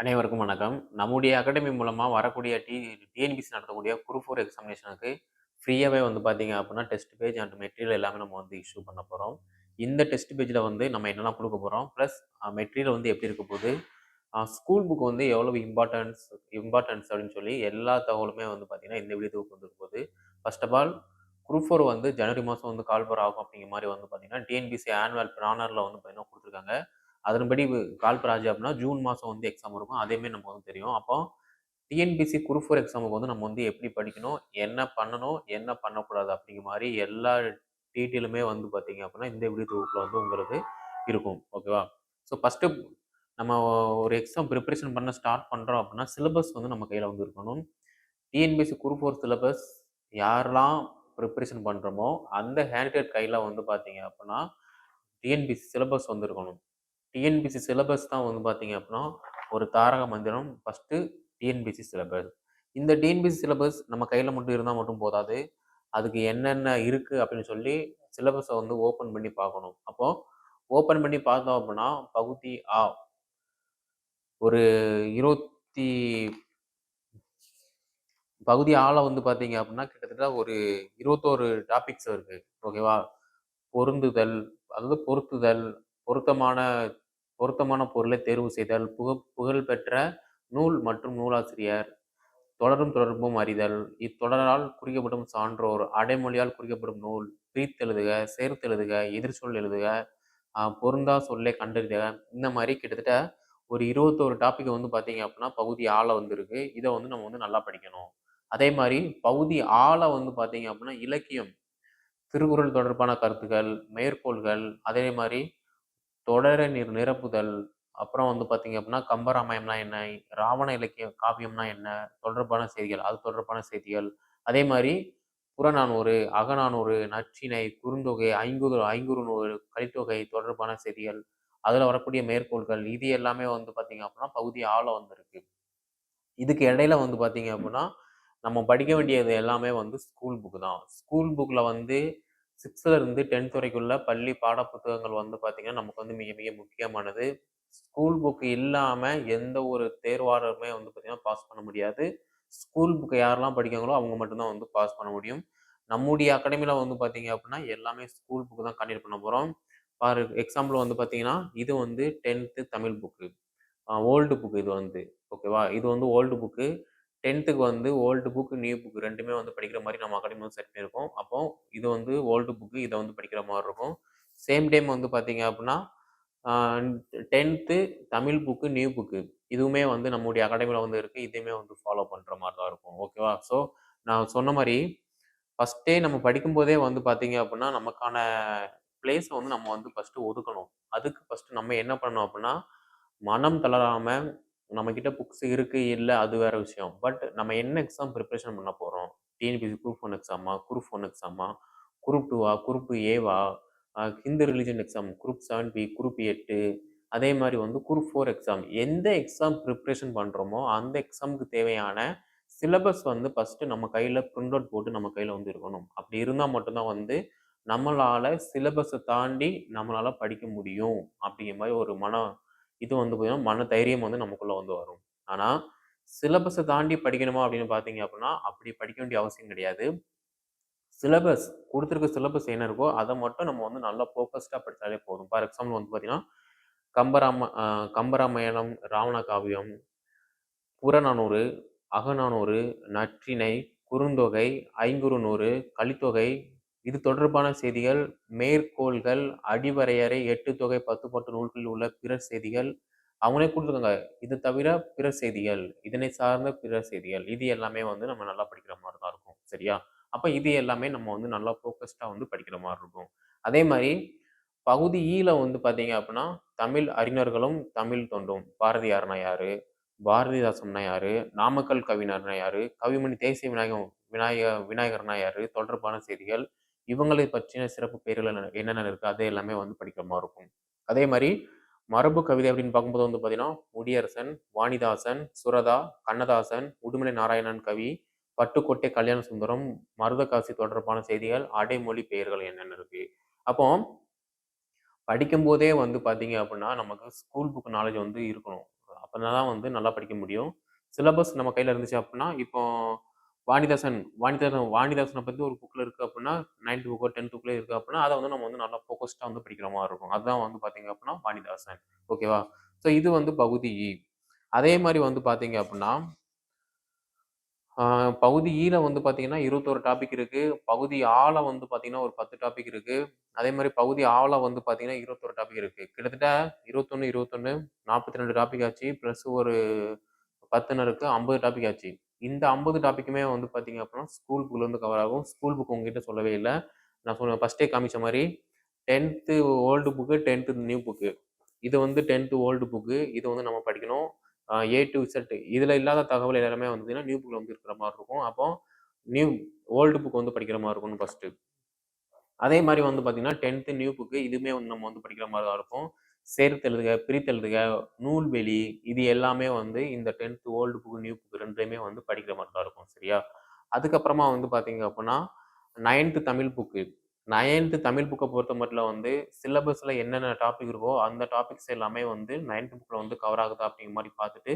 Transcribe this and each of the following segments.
அனைவருக்கும் வணக்கம். நம்முடைய அகாடமி மூலமாக வரக்கூடிய டி டிஎன்பிசி நடத்தக்கூடிய குரூப் ஃபோர் எக்ஸாமினேஷனுக்கு ஃப்ரீயாகவே வந்து பார்த்தீங்க அப்படின்னா டெஸ்ட் பேஜ் அண்ட் மெட்டீரியல் எல்லாமே நம்ம வந்து இஷ்யூ பண்ண போகிறோம் இந்த டெஸ்ட் பேஜில் வந்து நம்ம என்னெல்லாம் கொடுக்க போகிறோம் ப்ளஸ் மெட்டீரியல் வந்து எப்படி இருக்க போகுது ஸ்கூல் புக் வந்து எவ்வளவு இம்பார்ட்டன்ஸ் இம்பார்ட்டன்ஸ் அப்படின்னு சொல்லி எல்லா தகவலுமே வந்து பார்த்தீங்கன்னா, இந்த வீடியோ தொகுப்பு வந்துருக்க போது. First of all group four வந்து ஜனவரி மாதம் வந்து கால்பர் ஆகும் அப்படிங்கிற மாதிரி வந்து பார்த்தீங்கன்னா, டிஎன்பிஎஸ்சி ஆனுவல் பிளானரில் வந்து பார்த்தீங்கன்னா கொடுத்துருக்காங்க அதன்படி கால் அப்படின்னா ஜூன் மாதம் வந்து எக்ஸாம் இருக்கும். அதேமாரி நமக்கு வந்து தெரியும். அப்போ டிஎன்பிஎஸ்சி குரூப் ஃபோர் எக்ஸாமுக்கு வந்து நம்ம வந்து எப்படி படிக்கணும், என்ன பண்ணணும், என்ன பண்ணக்கூடாது அப்படிங்கிற மாதிரி எல்லா டீட்டெயிலுமே வந்து பார்த்தீங்க அப்படின்னா இந்த வீடியோ தொகுப்பில் வந்து உங்களுக்கு இருக்கும். ஓகேவா? ஸோ ஃபஸ்ட்டு நம்ம ஒரு எக்ஸாம் ப்ரிப்பரேஷன் பண்ண ஸ்டார்ட் பண்ணுறோம் அப்படின்னா சிலபஸ் வந்து நம்ம கையில் வந்து இருக்கணும். டிஎன்பிஎஸ்சி குரூப் ஃபோர் சிலபஸ் யாரெல்லாம் ப்ரிப்பரேஷன் பண்ணுறோமோ அந்த ஹேண்ட்ரட் கையில் வந்து பார்த்தீங்க அப்படின்னா டிஎன்பிஎஸ்சி சிலபஸ் வந்து இருக்கணும். டிஎன்பிசி சிலபஸ் தான் வந்து பார்த்தீங்க அப்படின்னா ஒரு தாரக மந்திரம். First TNPSC syllabus. இந்த டிஎன்பிசி சிலபஸ் நம்ம கையில் மட்டும் இருந்தால் மட்டும் போதாது. அதுக்கு என்னென்ன இருக்குது அப்படின்னு சொல்லி சிலபஸை வந்து ஓப்பன் பண்ணி பார்க்கணும். அப்போது ஓப்பன் பண்ணி பார்த்தோம் அப்படின்னா பகுதி ஆ ஒரு 20 பகுதி ஆல வந்து பார்த்தீங்க அப்படின்னா கிட்டத்தட்ட ஒரு 21 டாபிக்ஸ் இருக்குது ஓகேவா? பொருந்துதல், அதாவது பொருத்துதல், பொருத்தமான பொருத்தமான பொருளை தேர்வு செய்தல், புக புகழ்பெற்ற நூல் மற்றும் நூலாசிரியர், தொடரும் தொடர்பும் அறிதல், இத்தொடரால் குறிக்கப்படும் சான்றோர், அடைமொழியால் குறிக்கப்படும் நூல், பிரித்தெழுதுக, சேர்த்தெழுதுக, எதிர்ச்சொல் எழுதுக, பொருந்தா சொல்லை கண்டறிதுக இந்த மாதிரி கிட்டத்தட்ட ஒரு இருபத்தோரு டாப்பிக்கை வந்து பார்த்தீங்க அப்படின்னா பகுதி ஆளை வந்துருக்கு இதை வந்து நம்ம வந்து நல்லா படிக்கணும். அதே மாதிரி பகுதி ஆளை வந்து பார்த்தீங்க அப்படின்னா இலக்கியம், திருக்குறள் தொடர்பான கருத்துக்கள், மேற்கோள்கள், அதே மாதிரி தொடர நிர் நிரப்புதல், அப்புறம் வந்து பார்த்தீங்க அப்படின்னா கம்பராமாயம்னா என்ன, ராவண இலக்கிய காவியம்னா என்ன, தொடர்பான செய்திகள், அது தொடர்பான செய்திகள், அதே மாதிரி புறநானூறு, அகநானூறு, நற்றினை குறுந்தொகை, ஐங்குறு நூறு கலித்தொகை தொடர்பான செய்திகள், அதில் வரக்கூடிய மேற்கோள்கள், இது எல்லாமே வந்து பார்த்தீங்க அப்படின்னா பகுதி ஆல வந்திருக்கு. இதுக்கு இடையில வந்து பார்த்தீங்க அப்படின்னா நம்ம படிக்க வேண்டியது எல்லாமே வந்து ஸ்கூல் புக் தான். ஸ்கூல் புக்கில் வந்து சிக்ஸ்த்துலேருந்து டென்த் வரைக்குள்ள பள்ளி பாட புத்தகங்கள் வந்து பார்த்திங்கன்னா நமக்கு வந்து மிக மிக முக்கியமானது. ஸ்கூல் புக் இல்லாமல் எந்த ஒரு தேர்வாளருமே வந்து பார்த்தீங்கன்னா, பாஸ் பண்ண முடியாது. ஸ்கூல் புக்கை யாரெல்லாம் படிக்கிறாங்களோ, அவங்க மட்டும்தான் வந்து பாஸ் பண்ண முடியும். நம்முடைய அகாடமியில் வந்து பார்த்திங்க அப்படின்னா எல்லாமே ஸ்கூல் புக்கு தான் கண்டக்ட் பண்ண போகிறோம் ஃபார் எக்ஸாம்பிள் வந்து பார்த்திங்கன்னா இது வந்து 10த் தமிழ் புக்கு. ஓல்டு புக்கு இது வந்து. ஓகேவா? இது வந்து ஓல்டு புக்கு. 10த்துக்கு வந்து ஓல்டு புக், நியூ புக் ரெண்டுமே வந்து படிக்கிற மாதிரி நம்ம அகாடமி வந்து செட் பண்ணியிருக்கோம். அப்போ இது வந்து ஓல்டு புக்கு இதை வந்து படிக்கிற மாதிரி இருக்கும். சேம் டைம் வந்து பார்த்தீங்க அப்படின்னா tenth Tamil book new book இதுவுமே வந்து நம்முடைய அகாடமியில் வந்து இருக்குது இதையுமே வந்து ஃபாலோ பண்ணுற மாதிரி தான் இருக்கும். ஓகேவா? ஸோ நான் சொன்ன மாதிரி ஃபஸ்ட்டே நம்ம படிக்கும்போதே வந்து பார்த்தீங்க அப்படின்னா நமக்கான பிளேஸை வந்து நம்ம வந்து ஃபஸ்ட்டு ஒதுக்கணும். அதுக்கு ஃபஸ்ட்டு நம்ம என்ன பண்ணணும் அப்படின்னா மனம் தளராமல் நம்மக்கிட்ட புக்ஸ் இருக்குது இல்லை அது வேறு விஷயம். பட் நம்ம என்ன எக்ஸாம் ப்ரிப்ரேஷன் பண்ண போகிறோம் டிஎன்பிஎஸ்சி குரூப் ஒன் எக்ஸாமா? குரூப் ஒன் எக்ஸாமா? குரூப் டூவா குரூப் ஏவா? Hindu religion exam, group seven B group எட்டு அதே மாதிரி வந்து குரூப் ஃபோர் எக்ஸாம். எந்த எக்ஸாம் ப்ரிப்ரேஷன் பண்ணுறோமோ அந்த எக்ஸாம்க்கு தேவையான சிலபஸ் வந்து ஃபஸ்ட்டு நம்ம கையில் பிரிண்ட் அவுட் போட்டு நம்ம கையில் வந்து இருக்கணும். அப்படி இருந்தால் மட்டும்தான் வந்து நம்மளால் சிலபஸை தாண்டி நம்மளால் படிக்க முடியும். அப்படிங்கிற மாதிரி ஒரு மன இது வந்து பார்த்தீங்கன்னா, மன தைரியம் வந்து நமக்குள்ளே வந்து வரும். ஆனால் சிலபஸை தாண்டி படிக்கணுமா அப்படின்னு பார்த்தீங்க அப்படின்னா அப்படி படிக்க வேண்டிய அவசியம் கிடையாது. சிலபஸ் கொடுத்துருக்க சிலபஸ் என்ன இருக்கோ, அதை மட்டும் நம்ம வந்து நல்லா ஃபோக்கஸ்டாக படித்தாலே போதும். ஃபார் எக்ஸாம்பிள் வந்து பார்த்தீங்கன்னா, கம்பராம கம்பராமாயணம், ராவண காவியம், புறநானூறு, அகநானூறு, நற்றிணை, குறுந்தொகை, ஐங்குறுநூறு, கலித்தொகை இது தொடர்பான செய்திகள், மேற்கோள்கள், அடிவரையறை, எட்டு தொகை பத்து போன்ற நூல்களில் உள்ள பிற செய்திகள், அவங்களே கொடுத்துருக்காங்க இது தவிர பிற செய்திகள், இதனை சார்ந்த பிற செய்திகள். இது எல்லாமே வந்து நம்ம நல்லா படிக்கிற மாதிரி தான் இருக்கும். சரியா? அப்போ இது எல்லாமே நம்ம வந்து நல்லா ஃபோக்கஸ்டாக வந்து படிக்கிற மாதிரி இருக்கும். அதே மாதிரி பகுதி e ஈல வந்து பார்த்தீங்க அப்படின்னா தமிழ் அறிஞர்களும், தமிழ் தொண்டும். பாரதியார்னா யாரு? பாரதிதாசம்னா யாரு? நாமக்கல் கவிஞர்னா யாரு? கவிமணி தேசிய விநாயகம் விநாயக விநாயகர்னா யாரு? தொடர்பான செய்திகள். இவங்களை பற்றின சிறப்பு பெயர்கள் என்ன என்னென்ன இருக்குது அது எல்லாமே வந்து படிக்கிற மாதிரி இருக்கும். அதே மாதிரி மரபு கவிதை அப்படின்னு பார்க்கும்போது வந்து பார்த்தீங்கன்னா, முடியரசன், வாணிதாசன், சுரதா, கண்ணதாசன், உடுமலை நாராயணன் கவி, பட்டுக்கோட்டை கல்யாண சுந்தரம், மருதகாசி தொடர்பான செய்திகள், அடைமொழி பெயர்கள் என்னென்ன இருக்கு? அப்போ படிக்கும்போதே வந்து பார்த்தீங்க அப்படின்னா நமக்கு ஸ்கூல் புக் நாலேஜ் வந்து இருக்கணும். அப்படின்னா தான் வந்து நல்லா படிக்க முடியும். சிலபஸ் நம்ம கையில் இருந்துச்சு அப்படின்னா இப்போ வாணிதாசன் வாணிதாசன் வாணிதாசனை பற்றி ஒரு புக்கில் இருக்குது அப்படின்னா நைன்த் புக்கோ, டென்த் புக்கில் இருக்குது அப்படின்னா அதை வந்து நம்ம வந்து நல்லா ஃபோக்கஸ்டாக வந்து படிக்கிற மாதிரி இருக்கும். அதுதான் வந்து பார்த்தீங்க அப்படின்னா வாணிதாசன். ஓகேவா? ஸோ இது வந்து பகுதி இ. அதே மாதிரி வந்து பார்த்தீங்க அப்படின்னா பகுதி e ஈல வந்து பார்த்தீங்கன்னா, 21 டாபிக் இருக்கு. பகுதி ஆல வந்து பார்த்தீங்கன்னா, ஒரு 10 டாபிக் இருக்கு. அதே மாதிரி பகுதி ஆல வந்து பார்த்தீங்கன்னா, 21 டாபிக் இருக்கு. கிட்டத்தட்ட 21, 21 42 டாபிக் ஆச்சு. ப்ளஸ் ஒரு 10 இருக்கு. 50 டாபிக் ஆச்சு. இந்த 50 டாபிக்குமே வந்து பார்த்தீங்க அப்படின்னா ஸ்கூல் புக்ல கவர் ஆகும். ஸ்கூல் புக் உங்ககிட்ட சொல்லவே இல்லை நான் சொன்ன ஃபர்ஸ்ட்டே காமிச்ச மாதிரி டென்த்து ஓல்டு புக்கு, 10த் நியூ புக்கு. இது வந்து 10த் ஓல்டு புக்கு. இது வந்து நம்ம படிக்கணும். ஏ டு இசட் இதில் இல்லாத தகவல் எல்லாமே வந்துன்னா நியூ புக்ல வந்து இருக்கிற மாதிரி இருக்கும். அப்போ நியூ ஓல்டு புக் வந்து படிக்கிற மாதிரி இருக்கும்னு ஃபஸ்ட்டு அதே மாதிரி வந்து பார்த்தீங்கன்னா, 10த் நியூ புக்கு இதுவுமே வந்து நம்ம வந்து படிக்கிற மாதிரி தான் இருக்கும். சேர்த்தெழுதுக, பிரித்தெழுதுக, நூல்வெளி இது எல்லாமே வந்து இந்த 10த் ஓல்டு புக்கு நியூ புக் 2யுமே வந்து படிக்கிற மாதிரி தான் இருக்கும். சரியா? அதுக்கப்புறமா வந்து பார்த்தீங்க அப்படின்னா ninth Tamil book. Ninth Tamil புக்கை பொறுத்த மட்டும் வந்து சிலபஸில் என்னென்ன டாபிக் இருக்கோ, அந்த டாபிக்ஸ் எல்லாமே வந்து நைன்த்து புக்கில் வந்து கவர் ஆகுதா அப்படிங்கிற மாதிரி பார்த்துட்டு,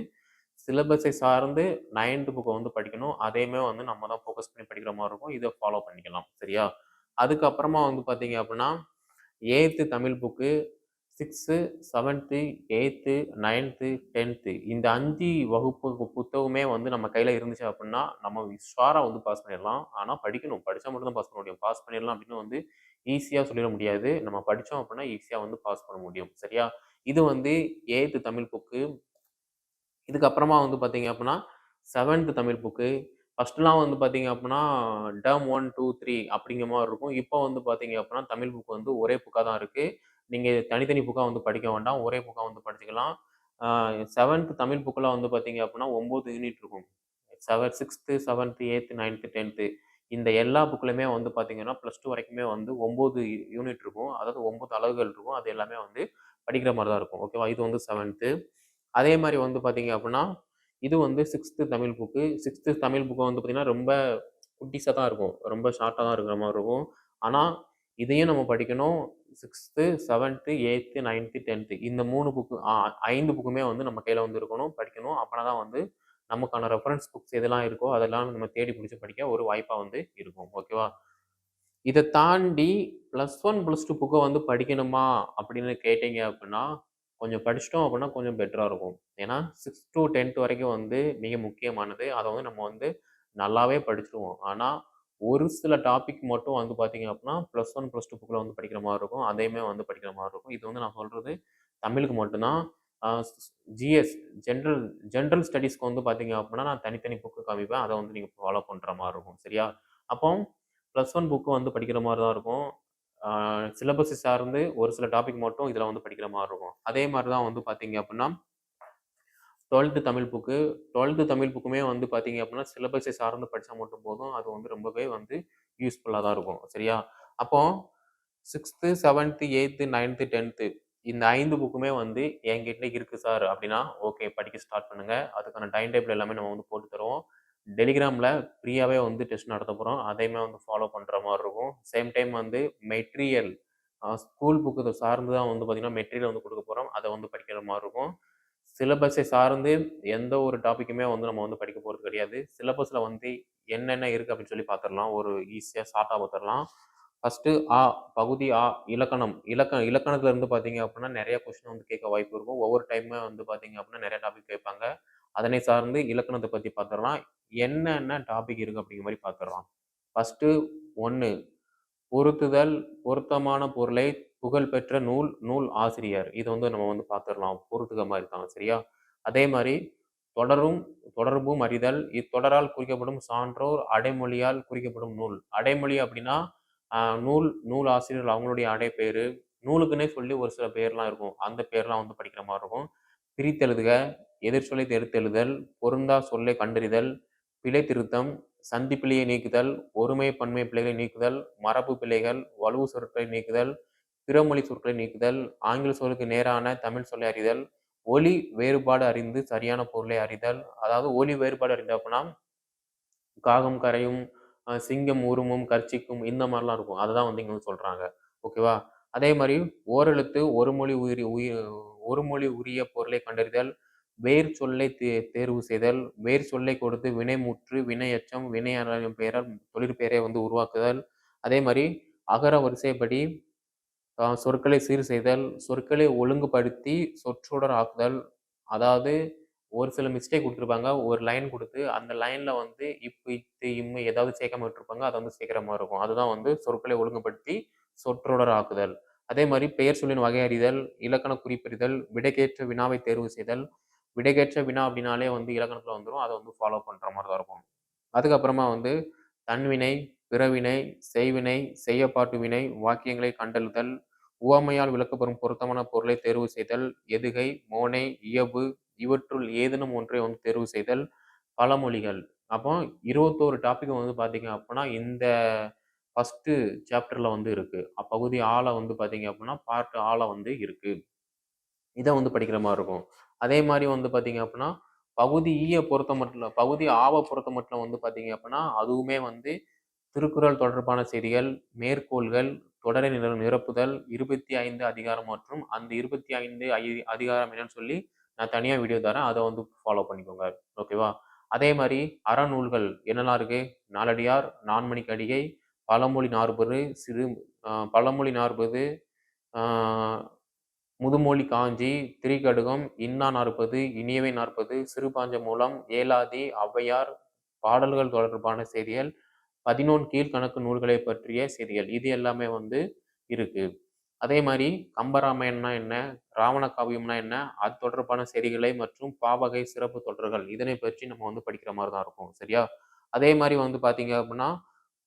சிலபஸை சார்ந்து நைன்த்து புக்கை வந்து படிக்கணும். அதையுமே வந்து நம்ம தான் ஃபோக்கஸ் பண்ணி படிக்கிற மாதிரி இருக்கும். இதை ஃபாலோ பண்ணிக்கலாம். சரியா? அதுக்கப்புறமா வந்து பார்த்தீங்க அப்படின்னா எய்த்து தமிழ் புக்கு, 6த், 7த், 8த், 9த், 10த் இந்த அஞ்சு வகுப்பு புத்தகமே வந்து நம்ம கையில் இருந்துச்சு அப்படின்னா நம்ம உஷாரா வந்து பாஸ் பண்ணிடலாம். ஆனால் படிக்கணும். படித்தா மட்டும் தான் பாஸ் பண்ண முடியும். பாஸ் பண்ணிடலாம் அப்படின்னு வந்து ஈஸியாக சொல்லிட முடியாது. நம்ம படித்தோம் அப்படின்னா ஈஸியாக வந்து பாஸ் பண்ண முடியும். சரியா? இது வந்து எயித்து தமிழ் புக்கு. இதுக்கப்புறமா வந்து பார்த்தீங்க அப்படின்னா செவன்த்து தமிழ் புக்கு. ஃபஸ்ட்டுலாம் வந்து பார்த்தீங்க அப்படின்னா டெர்ம் 1, 2, 3 அப்டிங்கிற மாரி இருக்கும். இப்போ வந்து பார்த்தீங்க அப்படின்னா தமிழ் புக் வந்து ஒரே புக்காக தான் இருக்குது நீங்கள் தனித்தனி புக்காக வந்து படிக்க வேண்டாம். ஒரே புக்காக வந்து படிச்சுக்கலாம். செவன்த் தமிழ் புக்கெலாம் வந்து பார்த்தீங்க அப்படின்னா ஒம்பது யூனிட் இருக்கும். 7 6த், 7த், 8த், 9த், 10த் இந்த எல்லா புக்லையுமே வந்து பார்த்தீங்கன்னா, ப்ளஸ் டூ வரைக்குமே வந்து ஒம்பது யூனிட் இருக்கும். அதாவது ஒம்பது அளவுகள் இருக்கும். அது எல்லாமே வந்து படிக்கிற மாதிரி தான் இருக்கும். ஓகேவா? இது வந்து செவன்த்து அதே மாதிரி வந்து பார்த்தீங்க அப்படின்னா இது வந்து sixth Tamil book. Sixth Tamil புக்கை வந்து பார்த்தீங்கன்னா, ரொம்ப குட்டிஸாக தான் இருக்கும். ரொம்ப ஷார்ட்டாக தான் இருக்கிற மாதிரி இருக்கும். ஆனால் இதையும் நம்ம படிக்கணும். 6த், 7த், 8த், 9த், 10த் இந்த மூணு புக்கு ஐந்து புக்குமே வந்து நம்ம கையில் வந்து இருக்கணும். படிக்கணும். அப்பனா தான் வந்து நமக்கான ரெஃபரன்ஸ் புக்ஸ் எதெல்லாம் இருக்கோ, அதெல்லாம் நம்ம தேடி பிடிச்சி படிக்க ஒரு வாய்ப்பாக வந்து இருக்கும். ஓகேவா? இதை தாண்டி ப்ளஸ் ஒன் ப்ளஸ் டூ புக்கை வந்து படிக்கணுமா? அப்படின்னு கேட்டீங்க அப்படின்னா கொஞ்சம் படிச்சுட்டோம் அப்படின்னா கொஞ்சம் பெட்டராக இருக்கும். ஏன்னா சிக்ஸ் டூ 10த் வரைக்கும் வந்து மிக முக்கியமானது. அதை வந்து நம்ம வந்து நல்லாவே படிச்சுருவோம். ஆனால் ஒரு சில டாபிக் மட்டும் வந்து பார்த்தீங்க அப்படின்னா ப்ளஸ் ஒன் ப்ளஸ் டூ புக்கில் வந்து படிக்கிற மாதிரி இருக்கும். அதையுமே வந்து படிக்கிற மாதிரி இருக்கும். இது வந்து நான் சொல்கிறது தமிழுக்கு மட்டும்தான் ஜிஎஸ் ஜென்ரல் ஜென்ரல் ஸ்டடீஸ்க்கு வந்து பார்த்தீங்க அப்படின்னா நான் தனித்தனி புக்கு காமிப்பேன். அதை வந்து நீங்கள் ஃபாலோ பண்ணுற மாதிரி இருக்கும். சரியா? அப்போ ப்ளஸ் ஒன் புக்கு வந்து படிக்கிற மாதிரி தான் இருக்கும். ஆ சார்ந்து ஒரு சில டாபிக் மட்டும் இதில் வந்து படிக்கிற மாதிரி இருக்கும். அதே மாதிரி தான் வந்து பார்த்தீங்க அப்படின்னா 12த் தமிழ் புக்கு. 12த் தமிழ் புக்குமே வந்து பார்த்தீங்க அப்படின்னா சிலபஸை சார்ந்து படித்தா மட்டும் போதும். அது வந்து ரொம்பவே வந்து யூஸ்ஃபுல்லாக தான் இருக்கும். சரியா? அப்போ 6த், 7த், 8த், 9த், 10த் இந்த ஐந்து புக்குமே வந்து என்கிட்ட இருக்குது சார் அப்படின்னா ஓகே படிக்க ஸ்டார்ட் பண்ணுங்கள் அதுக்கான டைம் டேபிள் எல்லாமே நம்ம வந்து போட்டு தருவோம். டெலிகிராமில் ஃப்ரீயாகவே வந்து டெஸ்ட் நடத்த போகிறோம் அதையுமே வந்து ஃபாலோ பண்ணுற மாதிரி இருக்கும். சேம் டைம் வந்து மெட்டீரியல் ஸ்கூல் புக்கு சார்ந்து தான் வந்து பார்த்திங்கன்னா மெட்டீரியல் வந்து கொடுக்க போகிறோம் அதை வந்து படிக்கிற மாதிரி இருக்கும். சிலபஸை சார்ந்து எந்த ஒரு டாப்பிக்குமே வந்து நம்ம வந்து படிக்க போகிறது கிடையாது. சிலபஸில் வந்து என்னென்ன இருக்குது அப்படின்னு சொல்லி பார்த்துடலாம் ஒரு ஈஸியாக ஷார்ட்டாக பார்த்துடலாம் ஃபஸ்ட்டு ஆ பகுதி ஆ இலக்கணம். இலக்க இலக்கணத்துல இருந்து பார்த்தீங்க அப்படின்னா நிறைய கொஸ்டின் வந்து கேட்க வாய்ப்பு இருக்கும். ஒவ்வொரு டைமுமே வந்து பார்த்தீங்க அப்படின்னா நிறைய டாபிக் கேட்பாங்க. அதனை சார்ந்து இலக்கணத்தை பற்றி பார்த்துடலாம் என்னென்ன டாபிக் இருக்குது அப்படிங்கிற மாதிரி பார்த்துடலாம் ஃபஸ்ட்டு ஒன்று பொருத்துதல், பொருத்தமான பொருளை புகழ்பெற்ற நூல், நூல் ஆசிரியர். இதை வந்து நம்ம வந்து பார்த்துடலாம் பொருட்டுக மாதிரி தான். சரியா? அதே மாதிரி தொடரும் தொடர்பும் அறிதல். இத்தொடரால் குறிக்கப்படும் சான்றோர், அடைமொழியால் குறிக்கப்படும் நூல். அடைமொழி அப்படின்னா நூல், நூல் ஆசிரியர் அவங்களுடைய அடைப்பேர் நூலுக்குன்னே சொல்லி ஒரு சில பேர்லாம் இருக்கும். அந்த பேர்லாம் வந்து படிக்கிற மாதிரி இருக்கும். பிரித்தெழுதுக, எதிர்ச்சொலை தெரித்தெழுதல், பொருந்தா சொல்லை கண்டறிதல், பிழை திருத்தம், சந்தி பிழையை நீக்குதல், ஒருமை பன்மை பிழைகளை நீக்குதல், மரபு பிழைகள், வலுவு சொற்களை நீக்குதல், பிறமொழி சொற்களை நீக்குதல், ஆங்கில சொல்லுக்கு நேரான தமிழ் சொல்லை அறிதல், ஒலி வேறுபாடு அறிந்து சரியான பொருளை அறிதல். அதாவது ஒலி வேறுபாடு அறிந்த அப்படின்னா காகம் கரையும், சிங்கம் உருமும் கர்ச்சிக்கும் இந்த மாதிரிலாம் இருக்கும். அததான் வந்து இங்கே வந்து சொல்கிறாங்க ஓகேவா? அதே மாதிரி ஓரெழுத்து, ஒரு மொழி உயிரி உயிர் ஒரு மொழி உரிய பொருளை கண்டறிதல், வேர் சொல்லை தே தேர்வு செய்தல், வேர் சொல்லை கொடுத்து வினைமுற்று, வினையெச்சம், வினை பெயரால் தொழிற்பெயரை வந்து உருவாக்குதல். அதே மாதிரி அகர வரிசைப்படி சொற்களை சீர் செய்தல், சொற்களை ஒழுங்குபடுத்தி சொற்றொடர் ஆக்குதல். அதாவது ஒரு சில மிஸ்டேக் கொடுத்துருப்பாங்க ஒரு லைன் கொடுத்து அந்த லைனில் வந்து இப்போ இத்து, இம்மு ஏதாவது சேர்க்காம விட்டுருப்பாங்க. அதை வந்து சேர்க்குற மாதிரி இருக்கும். அதுதான் வந்து சொற்களை ஒழுங்குபடுத்தி சொற்றொடர் ஆக்குதல். அதே மாதிரி பெயர் சொல்லின் வகை அறிதல், இலக்கண குறிப்பறிதல், விடைக்கேற்ற வினாவை தேர்வு செய்தல். விடைக்கேற்ற வினா அப்படின்னாலே வந்து இலக்கணத்தில் வந்துடும் அதை வந்து ஃபாலோ பண்ணுற மாதிரி தான் இருக்கும். அதுக்கப்புறமா வந்து தன்வினை, பிறவினை, செய்வினை, செய்யப்பாட்டு வினை, வாக்கியங்களை கண்டழுதல் உவமையால் விளக்கப்படும் பொருத்தமான பொருளை தேர்வு செய்தல், எதுகை, மோனை, இயைபு இவற்றுள் ஏதேனும் ஒன்றை வந்து தேர்வு செய்தல், பழமொழிகள். அப்போ 21 டாபிக் வந்து பார்த்தீங்க அப்படின்னா இந்த ஃபஸ்ட்டு சாப்டரில் வந்து இருக்குது அப்பகுதி ஆளை வந்து பார்த்தீங்க அப்படின்னா பார்ட் ஆளை வந்து இருக்கு. இதை வந்து படிக்கிற மாதிரி இருக்கும். அதே மாதிரி வந்து பார்த்தீங்க அப்படின்னா பகுதி ஈயை பொறுத்த மட்டும் பகுதி ஆவ பொறுத்தமட்டிலும் வந்து பார்த்தீங்க அப்படின்னா அதுவுமே வந்து திருக்குறள் தொடர்பான செய்திகள், மேற்கோள்கள், தொடரை நிர நிரப்புதல், 25 அதிகாரம் மற்றும் அந்த 25 ஐ அதிகாரம் என்னன்னு சொல்லி நான் தனியாக வீடியோ தரேன். அதை வந்து ஃபாலோ பண்ணிக்கோங்க. ஓகேவா? அதே மாதிரி அறநூல்கள் என்னெல்லாம் இருக்கு? நாலடியார், நான்மணிக்கடிகை, பழமொழி நாற்பது, சிறு பழமொழி நாற்பது, முதுமொழி காஞ்சி, திரிகடுகம், இன்னா நாற்பது, இனியவை நாற்பது, சிறுபாஞ்சமூலம், ஏலாதி, ஔவையார், பாடல்கள் தொடர்பான செய்திகள், 11 கீழ்க்கணக்கு நூல்களைப் பற்றிய செய்திகள். இது எல்லாமே வந்து இருக்கு. அதே மாதிரி கம்பராமாயணம்னா என்ன? ராவண காவியம்னா என்ன? அது தொடர்பான செய்திகளை மற்றும் பாவகை, சிறப்பு தொடர்கள் இதனை பற்றி நம்ம வந்து படிக்கிற மாதிரி தான் இருக்கும். சரியா? அதே மாதிரி வந்து பார்த்தீங்க அப்படின்னா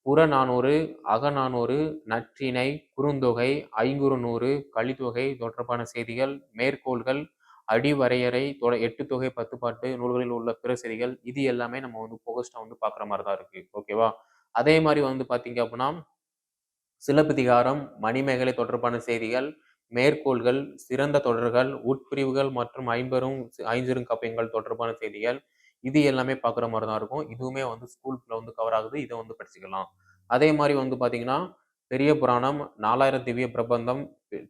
புறநானூறு, அகநானூறு, நற்றிணை, குறுந்தொகை, ஐங்குறுநூறு, கலித்தொகை தொடர்பான செய்திகள், மேற்கோள்கள், அடிவரையறை, தொட எட்டு தொகை, 10 பாட்டு நூல்களில் உள்ள பிற செய்திகள், இது எல்லாமே நம்ம வந்து போகஸ்டா வந்து பார்க்குற மாதிரி தான் இருக்கு. ஓகேவா? அதே மாதிரி வந்து பார்த்தீங்க அப்படின்னா சிலப்பதிகாரம், மணிமேகலை தொடர்பான செய்திகள், மேற்கோள்கள், சிறந்த தொடர்கள், உட்பிரிவுகள் மற்றும் ஐம்பெரும் ஐஞ்சிறுகாப்பியங்கள் தொடர்பான செய்திகள், இது எல்லாமே பார்க்குற மாதிரி தான் இருக்கும். இதுவுமே வந்து ஸ்கூல்ல வந்து கவர் ஆகுது. இதை வந்து படிச்சுக்கலாம். அதே மாதிரி வந்து பார்த்தீங்கன்னா, பெரிய புராணம், 4000 திவ்ய பிரபந்தம்,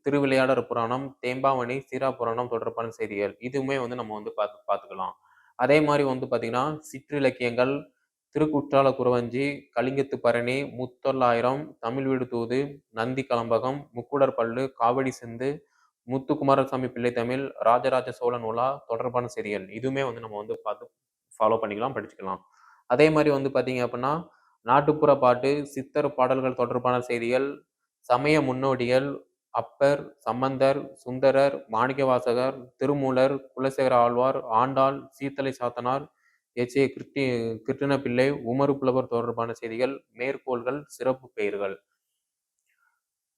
திருவிளையாடர் புராணம், தேம்பாவணி, சீறாப்புராணம் தொடர்பான செய்திகள். இதுவுமே வந்து நம்ம வந்து பார்த்து பார்த்துக்கலாம் அதே மாதிரி வந்து பார்த்தீங்கன்னா, சிற்றிலக்கியங்கள், திருக்குற்றால குறவஞ்சி, கலிங்கத்து பரணி, முத்தொள்ளாயிரம், தமிழ் வீடு தூது, நந்தி கலம்பகம், முக்குடர் பள்ளு, காவடி சிந்து, முத்துக்குமாரசாமி பிள்ளை தமிழ், ராஜராஜ சோழன் உலா தொடர்பான செய்திகள். இதுவுமே வந்து நம்ம வந்து பார்த்து ஃபாலோ பண்ணிக்கலாம், படிச்சுக்கலாம். அதே மாதிரி வந்து பார்த்தீங்க அப்படின்னா நாட்டுப்புற பாட்டு, சித்தர் பாடல்கள் தொடர்பான செய்திகள், சமய முன்னோடிகள், அப்பர், சம்பந்தர், சுந்தரர், மாணிக்கவாசகர், திருமூலர், குலசேகர ஆழ்வார், ஆண்டாள், சீத்தலை சாத்தனார், எச்.ஏ. கிருட்டி கிருட்டிணப்பிள்ளை, உமறு புலவர் தொடர்பான செய்திகள், மேற்கோள்கள், சிறப்பு பெயர்கள்.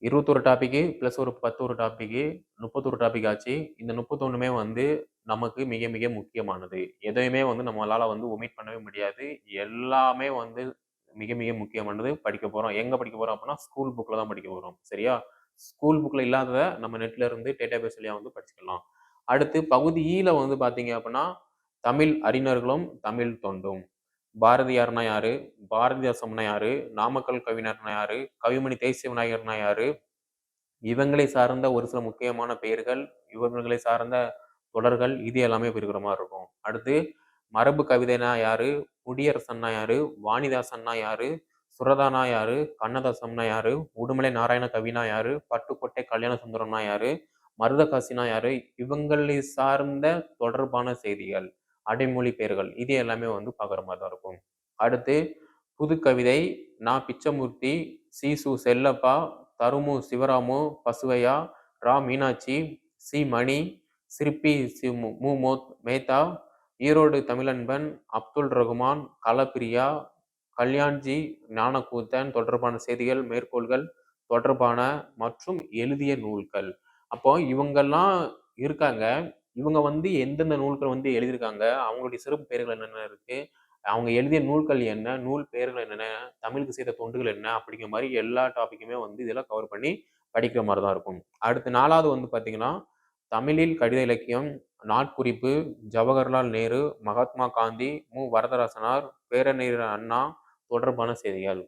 21 டாபிக்கு ப்ளஸ் ஒரு 11 டாபிக்கு 31 டாபிக் ஆச்சு. இந்த 31மே வந்து நமக்கு மிக மிக முக்கியமானது. எதையுமே வந்து நம்மளால் வந்து ஒமிட் பண்ணவே முடியாது. எல்லாமே வந்து மிக மிக முக்கியமானது படிக்க போகிறோம் எங்கே படிக்க போகிறோம் அப்படின்னா ஸ்கூல் புக்கில் தான் படிக்க போகிறோம் சரியா? ஸ்கூல் புக்கில் இல்லாததை நம்ம நெட்டில் இருந்து டேட்டாபேஸ் வழியா வந்து படிச்சுக்கலாம். அடுத்து பகுதி e ஈல வந்து பார்த்தீங்க அப்படின்னா தமிழ் அறிஞர்களும், தமிழ் தொண்டும். பாரதியார்னா யாரு? பாரதிதாசம்னா யாரு? நாமக்கல் கவிஞர்னா யாரு? கவிமணி தேசிய விநாயகர்னா யாரு? இவங்களை சார்ந்த ஒரு சில முக்கியமான பெயர்கள், இவர்களை சார்ந்த தொடர்கள், இது எல்லாமே இருக்கிற மாதிரி இருக்கும். அடுத்து மரபு கவிதைனா யாரு? முடியரசன்னா யாரு? வாணிதாசன்னா யாரு? சுரதானா யாரு? கண்ணதாசம்னா யாரு? உடுமலை நாராயண கவினா யாரு? பட்டுக்கோட்டை கல்யாண சுந்தரம்னா யாரு? மருதகாசினா யாரு? இவங்களை சார்ந்த தொடர்பான செய்திகள், அடைமொழி பெயர்கள் இது எல்லாமே வந்து பார்க்குற மாதிரி தான் இருக்கும். அடுத்து புதுக்கவிதை நா. பிச்சமூர்த்தி, சி. செல்லப்பா, தருமு சிவராமு, பசுவையா, ரா. மீனாட்சி, சி. மணி, சிற்பி சி. மு. மோத் மேத்தா, ஈரோடு தமிழன்பன், அப்துல் ரகுமான், கலப்பிரியா, கல்யாண்ஜி ஞானக்கூத்தன் தொடர்பான செய்திகள், மேற்கோள்கள் தொடர்பான மற்றும் எழுதிய நூல்கள். அப்போ இவங்கெல்லாம் இருக்காங்க. இவங்க வந்து எந்தெந்த நூல்கள் வந்து எழுதியிருக்காங்க? அவங்களுடைய சிறப்பு பெயர்கள் என்னென்ன இருக்கு? அவங்க எழுதிய நூல்கள் என்ன? நூல் பெயர்கள் என்னென்ன? தமிழுக்கு செய்த தொண்டுகள் என்ன? அப்படிங்கிற மாதிரி எல்லா டாப்பிக்குமே வந்து இதெல்லாம் கவர் பண்ணி படிக்கிற மாதிரி தான் இருக்கும். அடுத்து நாலாவது வந்து பார்த்தீங்கன்னா, தமிழில் கடித இலக்கியம், நாட்குறிப்பு, ஜவஹர்லால் நேரு, மகாத்மா காந்தி, மு. வரதராசனார், பேரறிஞர் அண்ணா தொடர்பான செய்திகள்.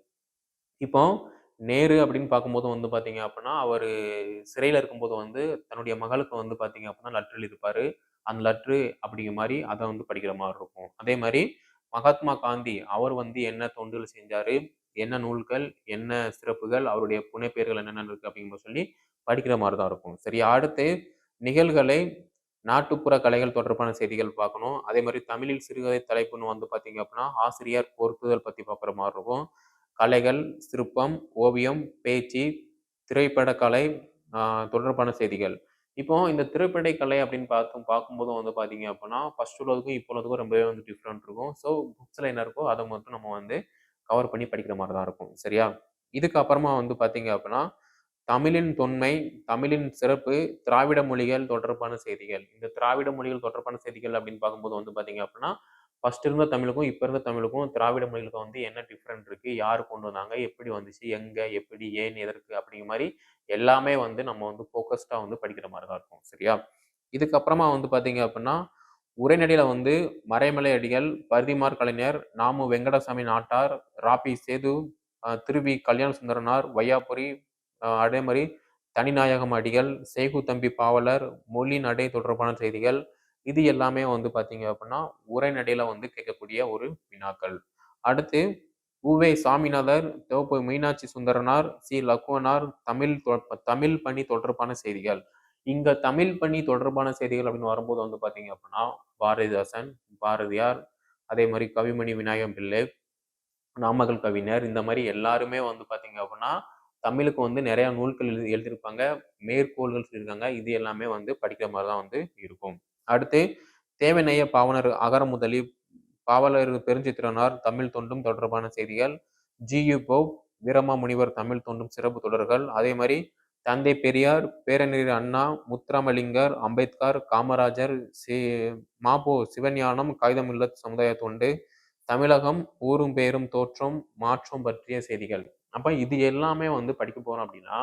இப்போ நேரு அப்படின்னு பார்க்கும்போது வந்து பார்த்தீங்க அப்படின்னா அவர் சிறையில் இருக்கும்போது வந்து தன்னுடைய மகளுக்கு வந்து பார்த்தீங்க அப்படின்னா லெட்டர் எழுதிப்பார் அந்த லெட்ரு அப்படிங்கிற மாதிரி அதை வந்து படிக்கிற மாதிரி இருக்கும். அதே மாதிரி மகாத்மா காந்தி அவர் வந்து என்ன தொண்டுகள் செஞ்சார் என்ன நூல்கள் என்ன சிறப்புகள் அவருடைய புனைப்பெயர்கள் என்னென்ன இருக்குது அப்படிங்கிற சொல்லி படிக்கிற மாதிரி தான் இருக்கும். சரி அடுத்து நிகழ்களை நாட்டுப்புற கலைகள் தொடர்பான செய்திகள் பார்க்கணும். அதே மாதிரி தமிழில் சிறுகதை தலைப்புன்னு வந்து பார்த்தீங்க அப்படின்னா ஆசிரியர் பொருத்துதல் பற்றி பார்க்குற மாதிரி இருக்கும். கலைகள் சிற்பம் ஓவியம் பேச்சு திரைப்படக்கலை தொடர்பான செய்திகள். இப்போ இந்த திரைப்பட கலை அப்படின்னு பார்த்து பார்க்கும்போது வந்து பார்த்தீங்க அப்படின்னா ஃபர்ஸ்ட் உள்ளதுக்கும் இப்போ உள்ளதுக்கும் ரொம்பவே வந்து டிஃப்ரெண்ட் இருக்கும். ஸோ புக்ஸில் என்ன இருக்கோ அதை மட்டும் நம்ம வந்து கவர் பண்ணி படிக்கிற மாதிரி தான் இருக்கும். சரியா? இதுக்கப்புறமா வந்து பார்த்தீங்க அப்படின்னா தமிழின் தொன்மை தமிழின் சிறப்பு திராவிட மொழிகள் தொடர்பான செய்திகள். இந்த திராவிட மொழிகள் தொடர்பான செய்திகள் அப்படின்னு பார்க்கும்போது வந்து பார்த்தீங்க அப்படின்னா ஃபஸ்ட் இருந்த தமிழுக்கும் இப்போ இருந்த தமிழுக்கும் திராவிட மொழிகளுக்கும் வந்து என்ன டிஃப்ரெண்ட் இருக்குது யார் கொண்டு வந்தாங்க? எப்படி வந்துச்சு? எங்கே? எப்படி? ஏன் எதற்கு? அப்படிங்கிற மாதிரி எல்லாமே வந்து நம்ம வந்து ஃபோக்கஸ்டாக வந்து படிக்கிற மாதிரி தான் இருக்கும். சரியா? இதுக்கப்புறமா வந்து பார்த்தீங்க அப்படின்னா உரைநடையில் வந்து மறைமலை அடிகள் பரிதிமார் கலைஞர் நாமு வெங்கடசாமி நாட்டார் ராபி சேது திருவி கல்யாண சுந்தரனார் வையாபுரி அதே மாதிரி தனிநாயகம் அடிகள் சேகு தம்பி பாவலர் மொழி நடை தொடர்பான செய்திகள் இது எல்லாமே வந்து பார்த்தீங்க அப்படின்னா உரைநடையில் வந்து கேட்கக்கூடிய ஒரு வினாக்கள். அடுத்து உவே சாமிநாதர் தோப்பு மீனாட்சி சுந்தரனார் சி லக்குவனார் தமிழ் தொ- தமிழ் பணி தொடர்பான செய்திகள். இங்க தமிழ் பணி தொடர்பான செய்திகள் அப்படின்னு வரும்போது வந்து பார்த்தீங்க அப்படின்னா பாரதிதாசன் பாரதியார் அதே மாதிரி கவிமணி விநாயகம் பிள்ளை நாமக்கல் கவிஞர் இந்த மாதிரி எல்லாருமே வந்து பார்த்தீங்க அப்படின்னா தமிழுக்கு வந்து நிறையா நூல்கள் எழுதி எழுதியிருப்பாங்க மேற்கோள்கள் சொல்லியிருக்காங்க இது எல்லாமே வந்து படிக்கிற மாதிரி தான் வந்து இருக்கும். அடுத்து தேவநேய பாவனர் அகரமுதலி பாவலர் பெருஞ்சித்திரனார் தமிழ் தொண்டும் தொடர்பான செய்திகள் ஜியு போப் வீரமா முனிவர் தமிழ் தொண்டும் சிறப்பு தொடர்கள். அதே மாதிரி தந்தை பெரியார் பேரறிஞர் அண்ணா முத்துராமலிங்கர் அம்பேத்கர் காமராஜர் சி மாபோ சிவஞானம் காகிதமில்ல சமுதாய தொண்டு தமிழகம் ஊரும் பேரும் தோற்றம் மாற்றம் பற்றிய செய்திகள். அப்போ இது எல்லாமே வந்து படிக்க போகிறோம் அப்படின்னா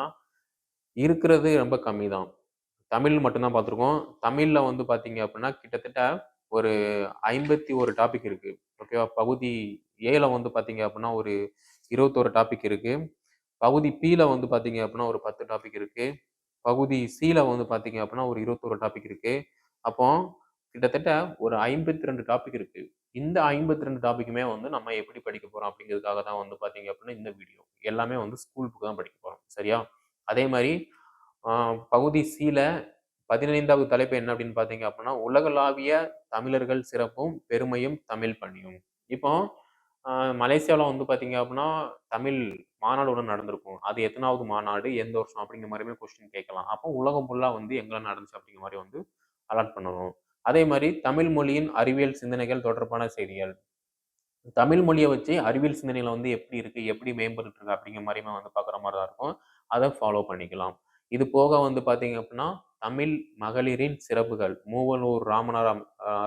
இருக்கிறது ரொம்ப கம்மி தான் தமிழ் மட்டும்தான் பார்த்துருக்கோம். தமிழில் வந்து பார்த்தீங்க அப்படின்னா கிட்டத்தட்ட ஒரு ஐம்பத்தி ஒரு டாபிக் இருக்குது ஓகேவா பகுதி ஏல வந்து பார்த்தீங்க அப்படின்னா ஒரு இருபத்தோரு டாபிக் இருக்குது பகுதி பியில் வந்து பார்த்தீங்க அப்படின்னா ஒரு பத்து டாபிக் இருக்குது பகுதி சியில் வந்து பார்த்தீங்க அப்படின்னா ஒரு இருபத்தோரு டாபிக் இருக்குது அப்போ கிட்டத்தட்ட ஒரு ஐம்பத்தி ரெண்டு டாபிக் இருக்குது இந்த ஐம்பத்தி ரெண்டு டாபிக்குமே வந்து நம்ம எப்படி படிக்க போகிறோம் அப்படிங்கிறதுக்காக தான் வந்து பார்த்தீங்க அப்படின்னா இந்த வீடியோ எல்லாமே வந்து ஸ்கூல் புக்கு தான் படிக்க போகிறோம் சரியா? அதே மாதிரி பகுதி சில பதினைந்தாவது தலைப்பு என்ன அப்படின்னு பார்த்தீங்க அப்படின்னா உலகளாவிய தமிழர்கள் சிறப்பும் பெருமையும் தமிழ் பணியும். இப்போ மலேசியாவில் வந்து பார்த்தீங்க அப்படின்னா தமிழ் மாநாடு ஒன்று நடந்திருக்கும். அது எத்தனாவது மாநாடு எந்த வருஷம் அப்படிங்கிற மாதிரியுமே கொஸ்டின் கேட்கலாம். அப்போ உலகம் ஃபுல்லாக வந்து எங்கெல்லாம் நடந்துச்சு அப்படிங்கிற மாதிரி வந்து அலாட் பண்ணணும். அதே மாதிரி தமிழ் மொழியின் அறிவியல் சிந்தனைகள் தொடர்பான செய்திகள். தமிழ் மொழியை வச்சு அறிவியல் சிந்தனைகளை வந்து எப்படி இருக்குது எப்படி மேம்பட்டு இருக்கு அப்படிங்கிற மாதிரியுமே வந்து பார்க்குற மாதிரி தான் இருக்கும். அதை ஃபாலோ பண்ணிக்கலாம். இது போக வந்து பார்த்தீங்க அப்படின்னா தமிழ் மகளிரின் சிறப்புகள். மூவலூர் ராமநாராம்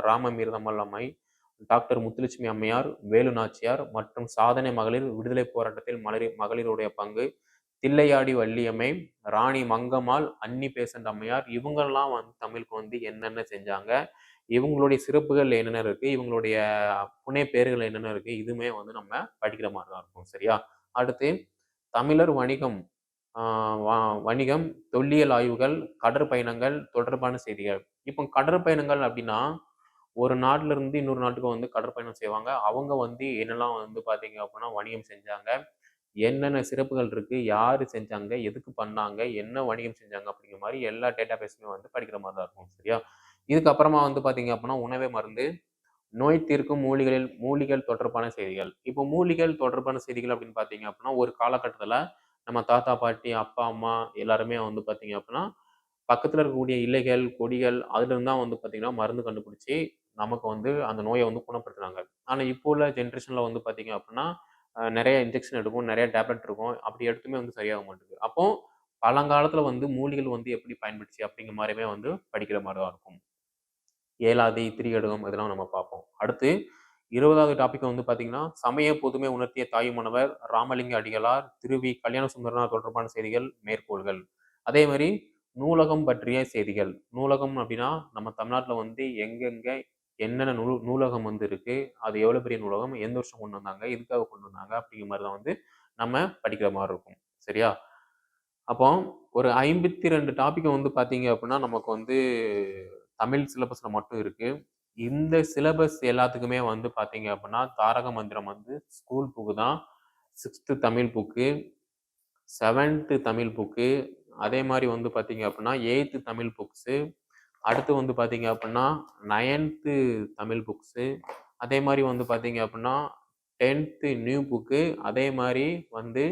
ராமமிர்தமல்லம்மை டாக்டர் முத்துலட்சுமி அம்மையார் வேலு நாச்சியார் மற்றும் சாதனை மகளிர் விடுதலை போராட்டத்தில் மலரி மகளிருடைய பங்கு தில்லையாடி வள்ளியம்மை ராணி மங்கம்மாள் அன்னி பேசண்ட் அம்மையார் இவங்கெல்லாம் வந்து தமிழுக்கு வந்து என்னென்ன செஞ்சாங்க இவங்களுடைய சிறப்புகள் என்னென்ன இருக்குது இவங்களுடைய புனை பேர்கள் என்னென்ன இருக்குது இதுவுமே வந்து நம்ம படிக்கிற மாதிரி தான் இருக்கும் சரியா? அடுத்து தமிழர் வணிகம். வணிகம் தொல்லியல் ஆய்வுகள் கடற்பயணங்கள் தொடர்பான செய்திகள். இப்போ கடற்பயணங்கள் அப்படின்னா ஒரு நாட்டுல இருந்து இன்னொரு நாட்டுக்கு வந்து கடற்பயணம் செய்வாங்க. அவங்க வந்து என்னெல்லாம் வந்து பார்த்தீங்க அப்படின்னா வணிகம் செஞ்சாங்க. என்னென்ன சிறப்புகள் இருக்கு யார் செஞ்சாங்க எதுக்கு பண்ணாங்க என்ன வணிகம் செஞ்சாங்க அப்படிங்கிற மாதிரி எல்லா டேட்டா பேஸுமே வந்து படிக்கிற மாதிரி தான் இருக்கும் சரியா? இதுக்கப்புறமா வந்து பார்த்தீங்க அப்படின்னா உணவே மருந்து நோய் தீர்க்கும் மூலிகளில் மூலிகள் தொடர்பான செய்திகள். இப்போ மூலிகள் தொடர்பான செய்திகள் அப்படின்னு பார்த்தீங்க அப்படின்னா ஒரு காலகட்டத்தில் நம்ம தாத்தா பாட்டி அப்பா அம்மா எல்லாருமே வந்து பார்த்தீங்க அப்படின்னா பக்கத்தில் இருக்கக்கூடிய இலைகள் கொடிகள் அதுலேருந்து தான் வந்து பார்த்திங்கன்னா மருந்து கண்டுபிடிச்சி நமக்கு வந்து அந்த நோயை வந்து குணப்படுத்துனாங்க ஆனால் இப்போ உள்ள ஜென்ரேஷனில் வந்து பார்த்தீங்க அப்படின்னா நிறைய இன்ஜெக்ஷன் எடுக்கும் நிறைய டேப்லெட் இருக்கும். அப்படி எடுத்துமே வந்து சரியாக மாட்டேங்குது. அப்போ பழங்காலத்தில் வந்து மூலிகள் வந்து எப்படி பயன்படுச்சு அப்படிங்கிற மாதிரியுமே வந்து படிக்கிற மாதிரி தான் இருக்கும். ஏலாதி திரியடுகம் இதெல்லாம் நம்ம பார்ப்போம். அடுத்து இருபதாவது டாபிக் வந்து பார்த்தீங்கன்னா சமய பொதுமை உணர்த்திய தாயுமானவர் ராமலிங்க அடிகளார் திருவி கல்யாண சுந்தரனார் தொடர்பான செய்திகள் மேற்கோள்கள். அதே மாதிரி நூலகம் பற்றிய செய்திகள். நூலகம் அப்படின்னா நம்ம தமிழ்நாட்டில் வந்து எங்கெங்கே என்னென்ன நூல் நூலகம் வந்து இருக்குது அது எவ்வளோ பெரிய நூலகம் எந்த வருஷம் கொண்டு வந்தாங்க எதுக்காக கொண்டு வந்தாங்க அப்படிங்கிற மாதிரி தான் வந்து நம்ம படிக்கிற மாதிரி இருக்கும். சரியா? அப்போ ஒரு ஐம்பத்தி ரெண்டு டாப்பிக்கை வந்து பார்த்தீங்க அப்படின்னா நமக்கு வந்து தமிழ் சிலபஸில் மட்டும் இருக்குது இந்த சிலபஸ் எல்லாத்துக்குமே வந்து பார்த்தீங்க அப்படின்னா, தாரக மந்திரம் வந்து ஸ்கூல் புக்கு தான். Sixth Tamil book, seventh Tamil book, அதே மாதிரி வந்து பார்த்தீங்க அப்படின்னா, எயித்து தமிழ் புக்ஸு, அடுத்து வந்து பார்த்தீங்க அப்படின்னா, நைன்த்து தமிழ் புக்ஸு, அதே மாதிரி வந்து பார்த்தீங்க அப்படின்னா, 10த் நியூ புக்கு, அதே மாதிரி வந்து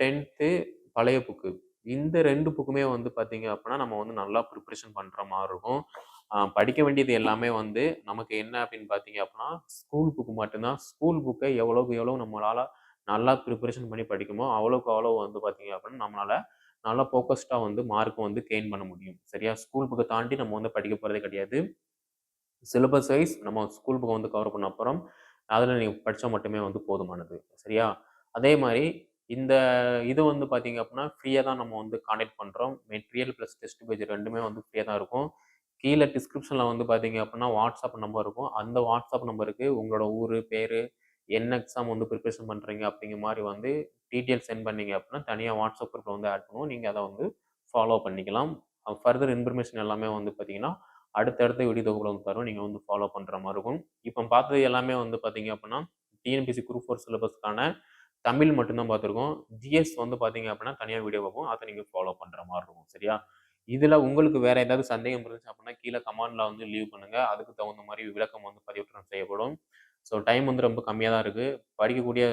டென்த்து பழைய புக்கு. இந்த ரெண்டு புக்குமே வந்து பார்த்தீங்க அப்படின்னா, நம்ம வந்து நல்லா ப்ரிப்பரேஷன் பண்ணுற மாதிரி இருக்கும். படிக்க வேண்டியது எல்லாமே வந்து நமக்கு என்ன அப்படின்னு பார்த்தீங்க அப்படின்னா, ஸ்கூல் புக்கு மட்டும்தான் ஸ்கூல் புக்கை எவ்வளோக்கு எவ்வளோ நம்மளால் நல்லா ப்ரிப்பரேஷன் பண்ணி படிக்குமோ, அவ்வளோக்கு அவ்வளோ வந்து பார்த்தீங்க அப்படின்னா, நம்மளால நல்லா ஃபோக்கஸ்டாக வந்து மார்க் வந்து கெயின் பண்ண முடியும். சரியா? ஸ்கூல் புக்கை தாண்டி நம்ம வந்து படிக்க போகிறதே கிடையாது. சிலபஸ் வைஸ் நம்ம ஸ்கூல் புக்கை வந்து கவர் பண்ண அப்புறம் அதில் நீங்கள் படித்தா மட்டுமே வந்து போதுமானது. சரியா? அதே மாதிரி இந்த இது வந்து பார்த்தீங்க அப்படின்னா, ஃப்ரீயாக தான் நம்ம வந்து கான்டெக்ட் பண்ணுறோம் மெட்டீரியல் ப்ளஸ் டெஸ்ட் பேஜ் ரெண்டுமே வந்து ஃப்ரீயாக தான் இருக்கும். கீழே டிஸ்கிரிப்ஷனில் வந்து பார்த்தீங்க அப்படின்னா, வாட்ஸ்அப் நம்பர் இருக்கும். அந்த வாட்ஸ்அப் நம்பருக்கு உங்களோட ஊர் பேர் என்ன எக்ஸாம் வந்து ப்ரிப்பரேஷன் பண்ணுறீங்க அப்படிங்கிற மாதிரி வந்து டீட்டெயில்ஸ் சென்ட் பண்ணீங்க அப்படின்னா, தனியாக வாட்ஸ்அப் குரூப்பில் வந்து ஆட் பண்ணுவோம். நீங்கள் அதை வந்து ஃபாலோ பண்ணிக்கலாம். ஃபர்தர் இன்ஃபர்மேஷன் எல்லாமே வந்து பார்த்தீங்கன்னா, அடுத்தடுத்த வீடியோ வந்து தரும் நீங்கள் வந்து ஃபாலோ பண்ணுற மாதிரி இருக்கும். இப்போ பார்த்தது எல்லாமே வந்து பார்த்தீங்க அப்படின்னா, டிஎன்பிஎஸ்சி குரூப் ஃபோர் சிலபஸ்க்கான தமிழ் மட்டும்தான் பார்த்துருக்கோம். ஜிஎஸ் வந்து பார்த்தீங்க அப்படின்னா, தனியாக வீடியோ பார்ப்போம். அதை நீங்கள் ஃபாலோ பண்ணுற மாதிரி இருக்கும். சரியா? இதில் உங்களுக்கு வேறு ஏதாவது சந்தேகம் இருந்துச்சு அப்படின்னா, கீழே கமாண்டில் வந்து லீவ் பண்ணுங்கள் அதுக்கு தகுந்த மாதிரி விளக்கம் வந்து பதிவேற்றம் செய்யப்படும். ஸோ டைம் வந்து ரொம்ப கம்மியாக தான் இருக்குது படிக்கக்கூடிய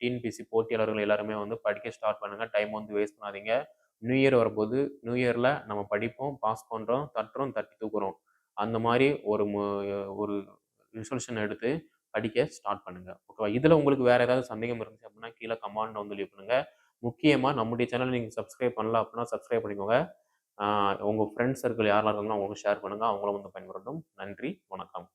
டிஎன்பிஎஸ்சி போட்டியாளர்கள் எல்லாருமே வந்து படிக்க ஸ்டார்ட் பண்ணுங்கள் டைம் வந்து வேஸ்ட் பண்ணாதீங்க. நியூ இயர் வரும்போது நியூ இயரில் நம்ம படிப்போம், பாஸ் பண்ணுறோம் தட்டுறோம், தட்டி தூக்குறோம். அந்த மாதிரி ஒரு மு ஒரு ரிசல்யூஷன் எடுத்து படிக்க ஸ்டார்ட் பண்ணுங்கள் ஓகேவா? இதில் உங்களுக்கு வேறு ஏதாவது சந்தேகம் இருந்துச்சு அப்படின்னா, கீழே கமாண்ட் வந்து லீவ் பண்ணுங்கள் முக்கியமாக நம்முடைய சேனலை நீங்கள் சப்ஸ்கிரைப் பண்ணல அப்படின்னா, சப்ஸ்கிரைப் பண்ணிக்கோங்க. ஆ உங்க ஃப்ரெண்ட்ஸ் சர்க்கிள் யாரெல்லாம் இருக்காங்களோ அவங்களுக்கு ஷேர் பண்ணுங்க. அவங்களும் வந்து பயன்பெறட்டும். நன்றி, வணக்கம்.